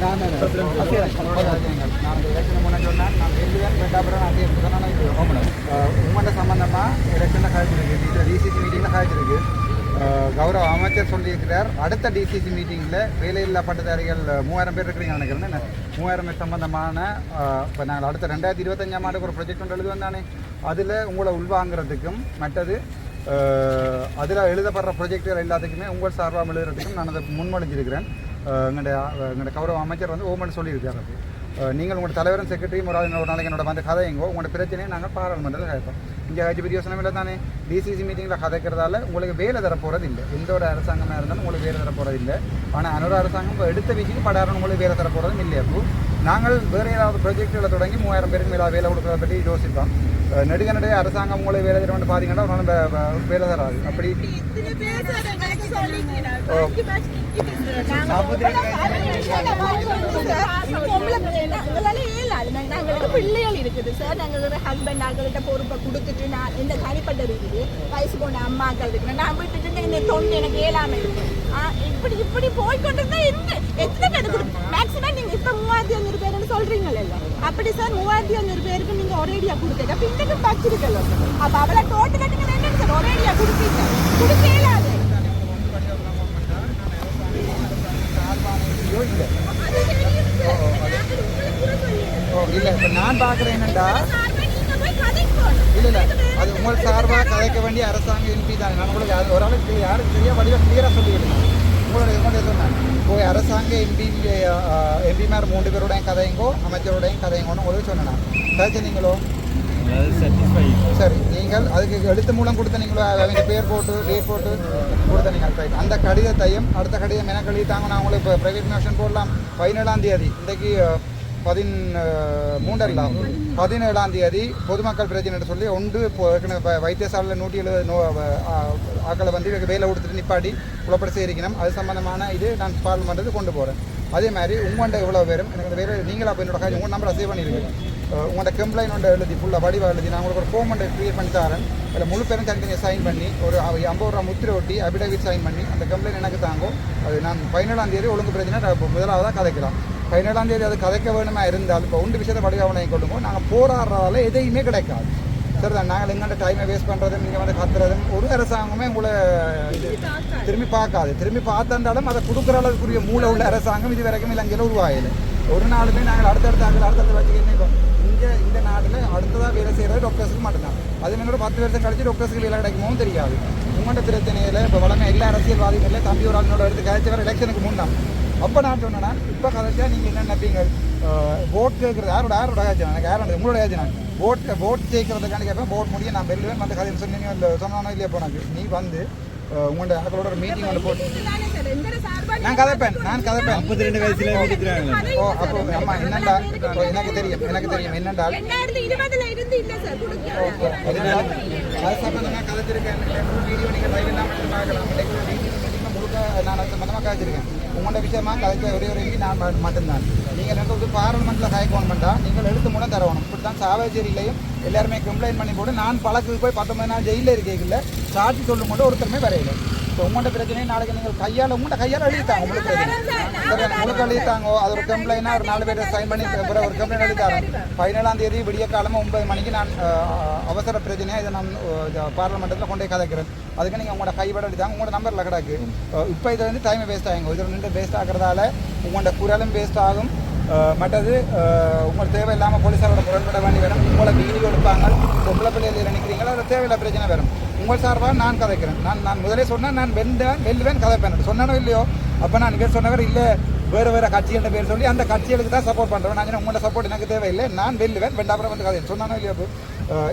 நான் எலெக்ஷன் முன்னாடி சொன்னேன் நான் எழுதுவேன் ரெண்டாபுரம் சம்பந்தமாக எலெக்ஷனில் காய்ச்சிருக்கு இது டிசிசி மீட்டிங்கில் காய்ச்சிருக்கு கௌரவ அமைச்சர் சொல்லியிருக்கிறார். அடுத்த டிசிசி மீட்டிங்கில் வேலையில்லா பட்டதாரிகள் மூவாயிரம் பேர் இருக்கிறீங்க நினைக்கிறேன். மூவாயிரம் பேர் சம்பந்தமான இப்போ நாங்கள் அடுத்த ரெண்டாயிரத்தி இருபத்தஞ்சாம் ஆண்டுக்கு ஒரு ப்ரொஜெக்ட் ஒன்று எழுதுவோம் தானே? அதில் உங்களை உள்வாங்கிறதுக்கும் மற்றது அதில் எழுதப்படுற ப்ரொஜெக்டுகள் எல்லாத்துக்குமே உங்கள் சார்பாக எழுதுறதுக்கும் நான் அதை முன்மொழிஞ்சிருக்கிறேன். எங்களுடைய எங்களுடைய கௌரவ அமைச்சர் வந்து ஓமன் சொல்லியிருக்காரு அது. நீங்கள் உங்களோட தலைவரும் செக்ரட்டரியும் ஒரு ஒரு நாளைக்கு என்னோட வந்து கதையுங்கோ உங்களோட பிரச்சனையை நாங்கள் பாராளுமன்றத்தில் கேட்போம். இங்கே ஹஜ் பிரியோசனம் இல்லை தானே? டிசிசி மீட்டிங்கில் கதைக்கிறதால உங்களுக்கு வேலை தர போகிறது இல்லை எந்த ஒரு அரசாங்கமாக இருந்தாலும் உங்களுக்கு வேலை தர போகிறது இல்லை ஆனால் அனொரு அரசாங்கம் இப்போ எடுத்த வீச்சுக்கு படாரம் உங்களுக்கு வேலை தர போகிறதும் இல்லை அப்போ நாங்கள் வேறு ஏதாவது ப்ரொஜெக்டுகளை தொடங்கி மூவாயிரம் பேருக்கு மேலே வேலை கொடுக்குறத பற்றி யோசிப்போம். அஹ் நெடுகனடைய அரசாங்கம் உங்களை வேலை தரணும்னு பார்த்தீங்கன்னா வே- வேலை தராது. அப்படி? நாங்களுக்கு பிள்ளைகள் இருக்குது சார் நாங்க ஹஸ்பண்ட் ஆகிட்ட பொறுப்பை கொடுத்துட்டு நான் இந்த தனிப்பட்ட இருக்குது வயசு போன அம்மாக்கள் இருக்கு. நான் விட்டுட்டு இந்த தொண்டு எனக்கு இயலாம இருக்கு. இப்படி இப்படி போய்கொண்டிருந்தா இருந்து எத்தனை பேர் மேக்ஸிமம் நீங்க இப்ப மூவாயிரத்தி ஐநூறு பேருன்னு சொல்றீங்கல்ல அப்படி சார் மூவாயிரத்தி ஐநூறு பேருக்கு நீங்க ஒரேடியா கொடுத்தீங்க அப்ப இன்னைக்கு வச்சிருக்கல அப்ப அவளை டோட்டலா நீங்க என்னன்னு சார் ஒரேடியா கொடுப்பீங்க. கொடுக்க இயலாது. இல்லை இப்போ நான் பார்க்குறேன் என்னண்டா சார்பா நீங்க போய் கதைக்கணும். இல்லை இல்லை. அது உங்கள் சார்பாக கதைக்க வேண்டிய அரசாங்க எம்பி தான். நான் உங்களுக்கு யார் ஒரு ஆளுக்கு யாருக்கு தெரியா வடிவாக கிளியராக சொல்லிவிடுங்க உங்களுடைய உங்களுடைய சொன்னேன். போய் அரசாங்க எம்பி எம்பிமார் மூன்று பேருடையும் கதைங்கோ அமைச்சருடையும் கதைங்கோன்னு உங்களுக்கு சொன்னேன். கதைச்சு நீங்களோ? சரி நீங்கள் அதுக்கு எழுத்து மூலம் கொடுத்த நீங்களோ? அவங்க பேர் போட்டு டேட் போட்டு கொடுத்த நீங்கள். அந்த கடிதத்தையும் அடுத்த கடிதம் என்ன கழித்தாங்க நான் உங்களுக்கு இப்போ ப்ரைவேட் மோஷன் போடலாம். பதினேழாம் தேதி. இன்றைக்கு பதின் அஹ், பதினேழாம் தேதி பொதுமக்கள் பிரச்சனை சொல்லி ஒன்று இப்போ ஏற்கனவே வைத்தியசாலையில் நூற்றி எழுபது நோ ஆக்களை வந்து வேலை கொடுத்துட்டு நிப்பாட்டி புலப்பட செய்திருக்கணும் அது சம்பந்தமான இது நான் பார்லிமெண்ட்டுக்கு கொண்டு போகிறேன் அதே மாதிரி உங்கள்கிட்ட இவ்வளோ பேரும் எனக்கு வேலை நீங்களா அப்போ என்னோட உங்கள் நம்பரை சேவ் பண்ணியிருக்கேன் அஹ் உங்களோட கம்ப்ளைண்ட் ஒன்று எழுதி ஃபுல்லாக வடிவாக எழுதி நான் உங்களுக்கு ஒரு ஃபோம் ஒன்று க்ரியேட் பண்ணி தரேன். அதில் முழு பேரும் தனித்தனியாக சைன் பண்ணி ஒரு ஐம்பது ரூபா முத்திரை ஒட்டி அபிடேவிட் சைன் பண்ணி அந்த கம்ப்ளைண்ட் எனக்கு தாங்கும். அது நான் பதினேழாம் தேதி ஒழுங்கு பிரச்சனை முதலாவதாக கதைக்கலாம். பதினேழாம் தேதி அது கதைக்க வேணுமா இருந்தால் இப்போ ஒன்று விஷயத்தை வடிவாக கொள்ளும்போது நாங்கள் போராடுறதால எதையுமே கிடைக்காது. சரிதான் நாங்கள் எங்கள்கிட்ட டைமை வேஸ்ட் பண்ணுறதும் நீங்கள் வந்து கத்துறதும் ஒரு அரசாங்கமே உங்களை இது திரும்பி பார்க்காது. திரும்பி பார்த்தாண்டாலும் அதை கொடுக்குற அளவுக்குரிய மூளை உள்ள அரசாங்கம் இது வரைக்கும் இலங்கையில் உருவாயிடு ஒரு நாளுமே நாங்கள் அடுத்தடுத்த ஆட்கள் அடுத்தடுத்த வச்சுக்கிட்டே இங்கே இந்த நாட்டில் அடுத்ததாக வேலை செய்கிறது டாக்டர்ஸுக்கு மட்டும்தான். அது என்னோட பத்து வருஷம் கழிச்சு டாக்டர்ஸுக்கு வேலை கிடைக்குமோ தெரியாது. உங்கள்கிட்ட பிரச்சனையில் இப்போ வளமே எல்லா அரசியல்வாதிகளில் தம்பி ஒரு ஆளுநோட எடுத்து கழிச்சவர் எலெக்ஷனுக்கு முன்னாள் அப்போ நான் சொன்னேன்னா இப்போ கதைச்சா நீங்கள் என்ன நினைப்பீங்க? ஓட் கேட்குறது யாரோட யாரோட காய்ச்சி எனக்கு யாரோட உங்களோட காய்ச்சி நான். ஓட் ஓட் ஜெயிக்கிறதுக்காண்டி கேட்பேன் ஓட் முடிய நான் வெல்லுவேன் வந்து கதையில் சொன்னீங்க இல்லை சொன்னானோ இல்லையா போனாக்கு நீ வந்து உங்களோட அவங்களோட ஒரு மீட்டிங் ஒன்று போட்டு நான் கதைப்பேன் நான் கதைப்பேன். முப்பத்தி ரெண்டு வயசுல ஓ அப்போ அம்மா என்னண்டா? இப்போ எனக்கு தெரியும் எனக்கு தெரியும். அதனால அது சம்பந்தமாக கதைச்சிருக்கேன். வீடியோ நீங்கள் லைவ் பார்க்கலாம். முழுக்க நான் அது சம்பந்தமாக கதைச்சிருக்கேன் உங்களோட விஷயமா கதைச்ச ஒரே ஒரு எம்பி நான் மட்டும்தான். நீங்கள் ரெண்டு வந்து பார்லிமெண்ட்டில் கதைக்கணும் பண்ணா நீங்கள் எழுத்து மூலம் தரணும். இப்படி தான் சாவேச்சேரியிலையும் எல்லாருமே கம்ப்ளைண்ட் பண்ணி போட்டு நான் பழக்கு போய் பத்தொன்பது நாள் ஜெயிலில் இருக்கீங்கல்ல சாட்சி சொல்லும் போது ஒருத்தருமே வரையில. இப்போ உங்களோட பிரச்சனையை நாளைக்கு நீங்கள் கையால் உங்கள்கிட்ட கையால் எழுதித்தாங்க உங்களுக்கு பிரச்சனை. உங்களுக்கு எழுதித்தாங்க அது ஒரு கம்ப்ளைண்டாக ஒரு நாலு பேர் சைன் பண்ணி பிறகு ஒரு கம்ப்ளைண்ட் எழுதித்தாங்க பதினேழாம் தேதி விடிய காலமாக ஒன்பது மணிக்கு நான் அவசர பிரச்சனையாக இதை நான் பார்லிமெண்ட்டில் கொண்டு போய் கதைக்கிறேன். அதுக்கு நீங்கள் உங்களோட கைவிட எழுதித்தாங்க உங்களோட நம்பரில் கிடக்கு. இப்போ இது வந்து டைமை வேஸ்ட் ஆகுங்க இதில் நின்று வேஸ்ட் ஆகிறதால உங்களோட குரலும் வேஸ்ட் ஆகும். மற்றது உங்களுக்கு தேவையில்லாமல் போலீஸாரோட முரண்பட வேண்டி வரும். உங்களை வீடியோ எடுப்பாங்க. பொம்பளை பிள்ளைகள் நினைக்கிறீங்களோ? அது தேவையில்ல பிரச்சனை வரும். உங்கள் சார்பாக நான் கதைக்கிறேன். நான் நான் முதலே சொன்னேன் நான் வெந்தேன் வெல்லுவேன் கதைப்பேன். சொன்னானோ இல்லையோ? அப்போ நான் பேர் சொன்னவர் இல்லை வேறு வேறு கட்சிகள் பேர் சொல்லி அந்த கட்சிகளுக்கு தான் சப்போர்ட் பண்ணுறேன் நான் உங்களோட சப்போர்ட் எனக்கு தேவையில்லை. நான் வெல்லுவேன் வெண்டாப்புறம் வந்து கதை சொன்னானோ இல்லையோ அப்போ?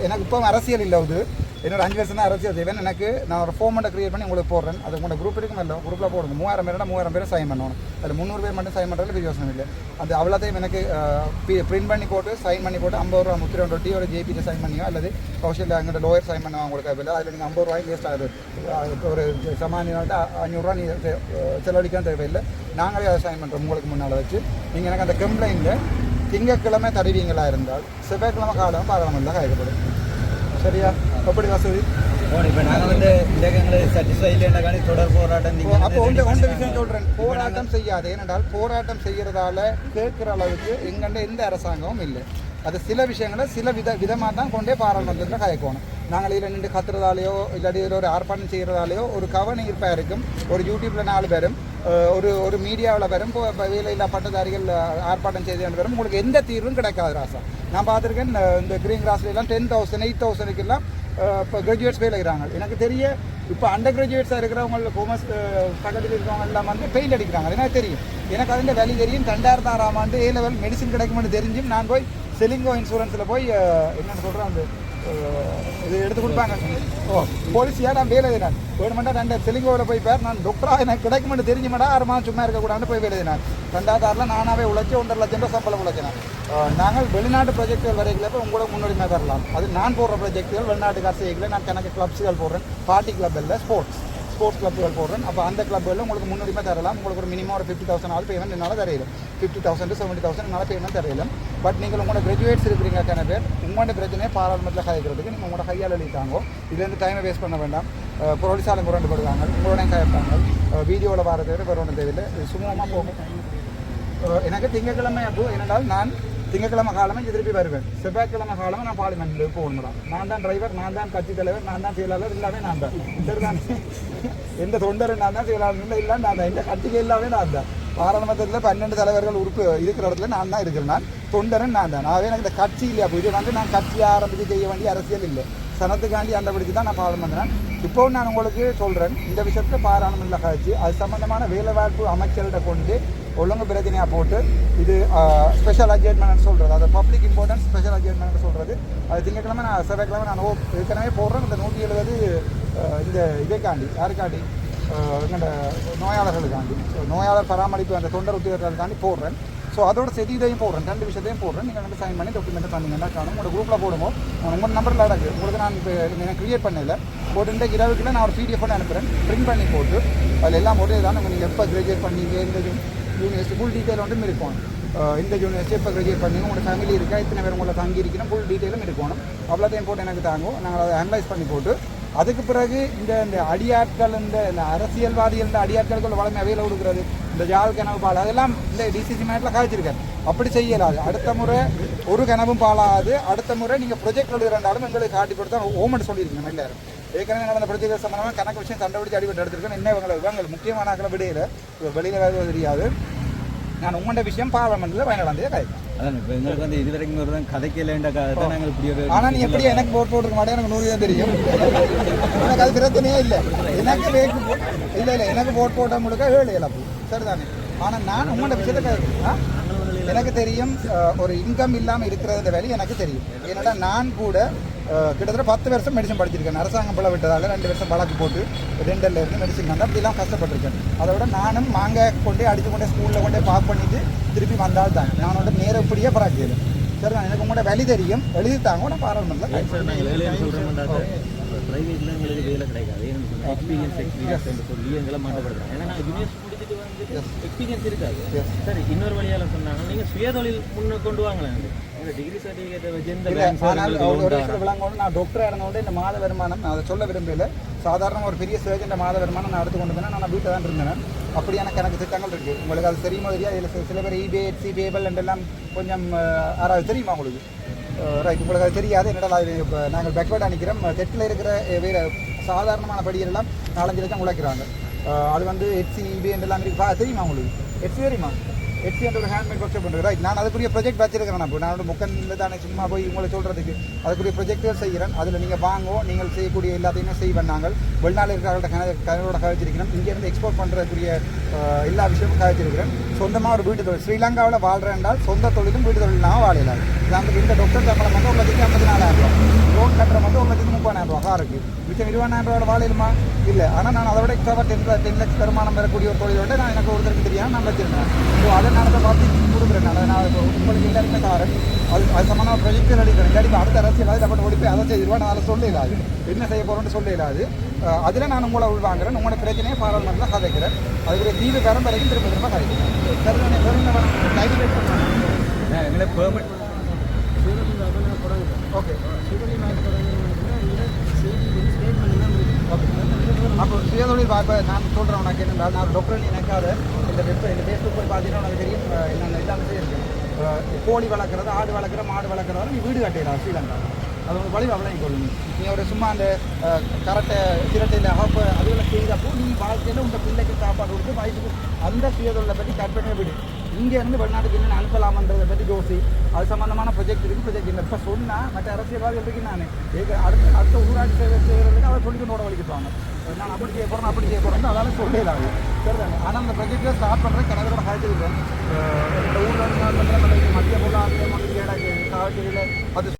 எனக்கு இப்போ அரசியல் இல்லை அது. என்னோட அஞ்சு வருஷம் தான் அரசியல் செய்வேன். எனக்கு நான் ஒரு ஃபோமெண்ட்டை க்ரியேட் பண்ணி உங்களுக்கு போடுறேன். அது உங்களோட குரூப் இருக்கும் இல்லை குரூப்பில் போடுங்க. மூவாயிரம் பேர்னா மூவாயிரம் பேர் சைன் பண்ணணும். அதில் முந்நூறு பேர் மட்டும் சைன் பண்ணுறதுல பெரிய யோசனை இல்லை. அது அவ்வளோத்தையும் எனக்கு பிரிண்ட் பண்ணி போட்டு சைன் பண்ணி போட்டு ஐம்பது ரூபா முத்திரை ரொட்டி ஒரு ஜேபியில் சைன் பண்ணியோ அல்லது கௌஷல் அங்கே லோயர் சைன் பண்ணுவாங்க உங்களுக்கு அதில் அதில் நீங்கள் ஐம்பது ரூபாய்க்கு வேஸ்ட் ஆகுது. ஒரு சமானியாட்ட அஞ்சூறுரூவா நீ செலவழிக்க தேவையில்லை. நாங்களே அதை சைன் பண்ணுறோம் உங்களுக்கு முன்னால் வச்சு. நீங்கள் எனக்கு அந்த கம்ப்ளைண்ட்டில் திங்கக்கிழமை தருவீங்களா இருந்தால் செவ்வாய்க்கிழமை காலம் பாராளுமன்றம் காயப்படும் சரியா? எப்படி வசதி இப்போ நாங்கள் வந்து இலக்கங்களை சாட்டிஸ்ஃபை இல்லைன்னா தொடர் போராட்டம் அப்போ ஒன்று ஒன்று விஷயம் சொல்கிறேன் போராட்டம் செய்யாது. ஏனென்றால் போராட்டம் செய்கிறதால கேட்குற அளவுக்கு எங்கண்ட எந்த அரசாங்கமும் இல்லை. அது சில விஷயங்களை சில வித விதமாக தான் கொண்டே பாராளுமன்றத்தில் கயக்கணும் நாங்கள் இதில் நின்று கத்துறதாலேயோ இல்லாட்டி இதில் ஒரு ஆர்ப்பாட்டம் செய்கிறதாலேயோ ஒரு கவன ஈர்ப்பாக இருக்கும். ஒரு யூடியூப்பில் நாலு பேரும் ஒரு ஒரு மீடியாவில் வரும் வேலையில்லா பட்டதாரிகள் ஆர்ப்பாட்டம் செய்து வரும் உங்களுக்கு எந்த தீர்வும் கிடைக்காது ராசா. நான் பார்த்துருக்கேன் இந்த கிரீன் கிராஸ்லாம் டென் தௌசண்ட் எயிட் தௌசண்ட்க்கெல்லாம் இப்போ கிராஜுவேட்ஸ் ஃபெயில் இருக்கிறாங்க எனக்கு தெரிய இப்போ அண்டர் கிராஜுவேட்ஸாக இருக்கிறவங்க கோமர்ஸ் பக்கத்தில் இருக்கிறவங்க எல்லாம் வந்து பெயில் அடிக்கிறாங்க. எனக்கு தெரியும். எனக்கு அதிൻ്റെ வேலை தெரியும். ரெண்டாயிரத்தி ஆறாம் ஆண்டு ஏ லெவல் மெடிசின் கிடைக்கும்னு தெரிஞ்சும் நான் போய் செலிங்கோ இன்சூரன்ஸில் போய் என்னென்னு சொல்கிறேன் அந்த இது எடுத்து கொடுப்பாங்க. ஓ போலீஸியாக நான் வேலை எழுதினேன் வேணுமெண்டா ரெண்டு செலிங்கோவில் போய் பேர் நான் டாக்டராக எனக்கு கிடைக்குமென்னு தெரிஞ்சுமெண்டா ஆறு மாதம் சும்மா இருக்கக்கூடாதுன்னு போய் வேலை எழுதினேன் ரெண்டாவது ஆறில் நானாவே உழைச்சி ஒன்றரை லட்சம் ரூபா சம்பளம் உழைச்சினேன் நாங்கள் வெளிநாட்டு ப்ராஜெக்டுகள் வரைக்கும் இப்போ உங்களுக்கு முன்னுரிமை தரலாம். அது நான் போடுற ப்ராஜெக்டுகள் வெளிநாட்டு காசு செய்யல. நான் கணக்கு கிளப்ஸுகள் போடுறேன். பார்ட்டி கிளப் இல்லை ஸ்போர்ட்ஸ் ஸ்போர்ட்ஸ் கிளப்புகள் போடுறேன். அப்போ அந்த கிளப்புகளில் உங்களுக்கு முன்னுரிமை தரலாம். உங்களுக்கு ஒரு மினிமம் ஒரு ஃபிஃப்டி தௌசண்ட் ஆகுது பேமெண்ட் என்னால் தரையிலும். ஃபிஃப்டி தௌசண்ட் செவன்ட்டி தௌசண்ட் என்னால் பேமெண்ட் தரையிலும். பட் நீங்கள் உங்களோட கிராஜுவேட்ஸ் இருக்கிறீங்க கன பேர் உங்களோட பிரச்சனையை பாராளுமன்றத்தில் காய்க்கிறதுக்கு நீங்கள் உங்களோட கையால் எழுதிட்டாங்க. இதுலேருந்து டைமை வேஸ்ட் பண்ண வேண்டாம். பொருளிசாலம் குரண்டு போடுவாங்க உங்களோட காய்ப்பாங்க வீடியோவில் வர தவிர வேறு ஒன்றும் தேவையில்லை. சுமூகமாக போகும். எனக்கு திங்கக்கிழமை அப்போ என்னென்றால் நான் திங்கக்கிழமை காலமே திருப்பி வருவேன். செவ்வாய்க்கிழமை காலமே நான் பார்லிமெண்ட்டில் போகணும்டா. நான் தான் டிரைவர் நான் தான் கட்சி தலைவர் நான் தான் செயலாளர் எல்லாமே நான் தான். சரிதான்? எந்த தொண்டரும் நான் தான் செயலாளர் இல்லை இல்லை நான் தான். எந்த கட்சிக்கு எல்லாமே நான் தான். பாராளுமன்றத்தில் பன்னெண்டு தலைவர்கள் உறுப்பு இருக்கிற இடத்துல நான் தான் இருக்கிறேன். நான் தொண்டரன் நான் தான். ஆகவே எனக்கு இந்த கட்சி இல்லையா? அப்போ இது வந்து நான் கட்சி ஆரம்பித்து செய்ய வேண்டிய அரசியல் இல்லை. சனத்துக்காண்டி அந்த படிச்சு தான் நான் பாராளுமன்றம் இப்போவும் நான் உங்களுக்கு சொல்கிறேன் இந்த விஷயத்தில் பாராளுமன்ற கட்சி அது சம்மந்தமான வேலைவாய்ப்பு அமைச்சர்கிட்ட கொண்டு ஒழுங்கு பிரச்சனையாக போட்டு இது ஸ்பெஷல் அட்ஜெட்மெண்ட் சொல்கிறது அது பப்ளிக் இம்பார்ட்டன்ஸ் ஸ்பெஷல் அட்ஜெட்மெண்ட் சொல்கிறது அது திங்கக்கிழமை நான் செவ்வாய்க்கிழமை நான் ஏற்கனவே போடுறேன். இந்த நூற்றி எழுபது இந்த இதைக்காண்டி யாருக்காண்டி? எங்கள்ட நோயாளர்களுக்காண்டி நோயாளர் பராமரிப்பு அந்த தொண்டர் உத்தியோகர்களுக்காண்டி போடுறேன். ஸோ அதோட செதி இதையும் போடுறேன். ரெண்டு விஷயத்தையும் போடுறேன். நீங்கள் வந்து சைன் பண்ணி டாக்குமெண்ட் தந்தீங்கன்னா காணும். உங்களோட குரூப்பில் போடுவோம் உங்கள் நம்பரில் இருக்குது உங்களுக்கு நான் இப்போ எனக்கு க்ரியேட் பண்ணல. போட்டு இந்த இரவுக்குள்ள நான் ஒரு பிடிஎஃப் பண்ணி அனுப்புகிறேன் பிரிண்ட் பண்ணி போட்டு அதில் எல்லாம் ஒரே தான் நீங்கள் எப்போ கிராஜுவேட் பண்ணீங்க இந்த யூனிவர்சிட்டி ஃபுல் டீட்டெயில் வந்து இருக்கும். இந்த யூனிவர்சிட்டி எப்போ கிராஜுவேட் பண்ணி உங்களோட ஃபேமிலி இருக்கா இத்தனை பேர் உங்களை தங்கி இருக்கணும் ஃபுல் டீட்டெயிலும் இருக்கணும் அவ்வளோத்தையும் போட்டு எனக்கு தாங்கும். நாங்கள் அதை அனலைஸ் பண்ணி போட்டு அதுக்கு பிறகு இந்த இந்த அடியாட்கள் இந்த இந்த அரசியல்வாதிகள் இந்த அடியாட்களுக்கு வளமை அவையில் கொடுக்குறது. இந்த ஜால் கனவு பால் அதெல்லாம் இந்த டிசிசி மேட்டில் காய்ச்சிருக்காரு. அப்படி செய்யலாது அடுத்த முறை ஒரு கனவும் பாலாகாது அடுத்த முறை நீங்கள் ப்ரொஜெக்ட் எழுதுறாண்டாலும் எங்களுக்கு காட்டி கொடுத்தா ஓமெண்ட் சொல்லியிருக்கீங்க எல்லாரும். ஏற்கனவே நடந்த பிரச்சனை சம்பந்தமாக கணக்கு விஷயம் சண்டை பிடிச்சி அடிபட்டு எடுத்திருக்கேன் இன்னும் இவங்களை இவங்க முக்கியமான ஆக்களை விடையில வெளியில் வேறு தெரியாது. நான் உங்களோட விஷயம் பார்லமெண்ட்டில் பயனடைந்தே காய்க்கும் அதான் இப்போ எங்களுக்கு வந்து இது வரைக்கும் ஒரு தான் கதைக்கலேன்ற தான் நாங்கள் இப்படி ஒரு ஆனா நீ எப்படி எனக்கு போட் போட்டுருக்க மாட்டேன் எனக்கு நூறு தான் தெரியும் எனக்கு அது பிரச்சனையே இல்லை எனக்கு போ- இல்ல இல்ல எனக்கு போட் போட்ட முழுக்க ஏழு இழப்பு சரிதானே ஆனா நான் உங்களோட விஷயத்தை ஆ? எனக்கு தெரியும் ஒரு இன்கம் இல்லாம இருக்கிறது வேலை எனக்கு தெரியும் ஏன்னா நான் கூட கிட்டத்தட்ட பத்து வருஷம் மெடிசன் படிச்சிருக்கேன். அரசாங்கம் பிள்ளை விட்டதால ரெண்டு வருஷம் வழக்கு போட்டு டெண்டல்ல இருந்து மெடிசன் வந்து அப்படிலாம் கஷ்டப்பட்டிருக்கேன். அதை விட நானும் மாங்காய் கொண்டே அடிச்சு கொண்டே ஸ்கூலில் கொண்டே பாக் பண்ணிட்டு திருப்பி வந்தால் தான். நான் வந்து நேர இப்படியே பராக்கியது. சரிதான் எனக்கு உங்களோட வழி தெரியும். எழுதி தாங்க நான் பாராளுமன்றம் சார் எங்களுக்கு வேலை கிடைக்காது. எக்ஸ்பீரியன்ஸ் எக்ஸ்பீரியன்ஸ் சொல்லி எங்களை மாட்டப்படுறாங்க ஏன்னா நான் யூனிவர்சிட்டி முடிச்சுட்டு வந்து எக்ஸ்பீரியன்ஸ் இருக்காது. சரி இன்னொரு வழியால் சொன்னாங்க நீங்கள் சுயதொழில் முன்ன கொண்டு வாங்கலாம் நான் டாக்டராக இருந்தோட இந்த மாத வருமானம் நான் அதை சொல்ல விரும்பல சாதாரண ஒரு பெரிய சர்ஜன் மாத வருமானம் நான் எடுத்து கொண்டு வந்தேன் நான் வீட்டில் தான் இருந்தேன். அப்படியான கணக்கு திட்டங்கள் இருக்கு. உங்களுக்கு அது தெரியுமா தெரியா இதில் சில- பேர் இபே எட்சி பேபல் என்றெல்லாம் கொஞ்சம் யாராவது தெரியுமா உங்களுக்கு? ரைட் உங்களுக்கு அது தெரியாது. என்னடா இப்போ நாங்கள் பேக்வேர்டாக நிற்கிறோம் தெற்கில் இருக்கிற வேற சாதாரணமான படியெல்லாம் நாலஞ்சு லட்சம் உழைக்கிறாங்க. அது வந்து எட்சி இபே என்றெல்லாம் இருக்கு. பா- தெரியுமா உங்களுக்கு? எட்சி தெரியுமா? எட்சி என்ற ஒரு ஹேண்ட்மேட் ஒர்க் பண்ணுறேன் நான் அதுக்குரிய ப்ரொஜெக்ட் வச்சிருக்கிறேன் நான் இப்போ நான் முக்கன் தானே சும்மா போய் உங்களை சொல்கிறதுக்கு அதுக்குரிய ப்ரொஜெக்டுகள் செய்கிறேன். அதில் நீங்கள் வாங்கோ நீங்கள் செய்யக்கூடிய எல்லாத்தையுமே செய்வேன் நாங்கள். வெளிநாட்டில் இருக்கிறவர்கள்ட்ட கன கனவோட கழிச்சிருக்கிறோம் இங்கேருந்து எக்ஸ்போர்ட் பண்ணுறதுக்குரிய எல்லா விஷயமும் கழிச்சிருக்கிறேன் சொந்தமாக ஒரு வீட்டு தொழில். ஸ்ரீலங்காவில் வாழ்கிறேன் என்றால் சொந்த தொழிலும் வீட்டு தொழிலாம் வாழலாம் உதாரணத்துக்கு இந்த டாக்டர் சம்பளம் வந்து ஒரு லட்சத்தி ஐம்பத்தி நாலாயிரம் ரூபா லோன் கட்டுற வந்து ஒரு லட்சத்தி முப்பதாயிரம் ரூபா காருக்கு. மிச்சம் இருபதாயிரம் ரூபாய் வாழையிலுமா? இல்லை. ஆனால் நான் அதை விட எக்ஸ்ட்ரா டென் டென் லேக்ஸ் வருமானம் பெறக்கூடிய ஒரு தொழிலோட நான் எனக்கு ஒருத்தருக்கு தெரியாமல் நான் வச்சிருந்தேன் ஸோ அதை நான் அதை பார்த்து கொடுக்குறேன் நான் நான் இப்போ உங்களுக்கு எல்லாருமே காரன் அது அது சம்மந்தமாக ப்ரொஜெக்ட் அடிக்கிறேன் இல்லாட்டி இப்போ அடுத்த அரசியல் அதை டப்பட்டு ஓடி போய் அதை செய்திருவா நான் அதை சொல்ல இல்லாது. என்ன செய்ய போகிறோன்னு சொல்ல இல்லாது. அதில் நான் உங்களை உள்வாங்குறேன். உங்களோட பிரச்சனையை பாராளுமன்றத்தில் கதைக்கிறேன். அதுக்குரிய தீவு பெறும் வரைக்கும் திரும்ப திரும்ப கதைக்கிறேன். சரி நான் டைம் எங்களை பெர்மிட் ஓகே. அப்போ சுயதொழில் வாய்ப்பு நான் சொல்கிறேன் உனக்கு என்னென்றால் நான் டொக்ரல் நினைக்காத. இந்த வெப் இந்த ஃபேஸ்புக் போய் பார்த்தீங்கன்னா உனக்கு தெரியும் என்னென்ன எல்லாமே இருக்குது கோழி வளர்க்குறது ஆடு வளர்க்குற மாடு வளர்க்குறவரை நீ வீடு கட்டிடலாம் ஸ்ரீலங்கா. அது உங்களுக்கு வழிவு அவ்வளோ கொள்ளுங்க நீங்கள் ஒரு சும்மா அந்த கரட்டை சிரட்டையில் அகப்ப அதுவெல்லாம் செய்கிறப்போ நீ வாழ்க்கையில் உங்கள் பிள்ளைக்கு சாப்பாடு கொடுத்து வயசுக்கு அந்த சுயதொழிலை பற்றி கற்பனை விடு. இங்கே இருந்து வெளிநாட்டுக்கு என்ன அனுப்பலாமன்றதை பற்றி யோசி. அது சம்மந்தமான ப்ரொஜெக்ட் இருக்குது ப்ரொஜெக்ட் இல்லை. இப்போ சொன்னால் மற்ற அரசியல்வாதிகள் இருக்கு நான். அடுத்த அடுத்த ஊராட்சி சேவை செய்கிறதுக்கு அதை சொல்லி கொண்டு வலிக்கிட்டுவாங்க நான் அப்படி செய்ய போகிறேன் அப்படி செய்ய போகிறேன் அதால சொல்லலாம் சரிதாங்க ஆனால் அந்த ப்ரொஜெக்டை ஸ்டார்ட் பண்ணுறது கனகரோட காய்ச்சிருக்கேன் இந்த ஊரில் மத்திய பொருளாதாரம் கேடாக்கு காய்ச்சலில் அது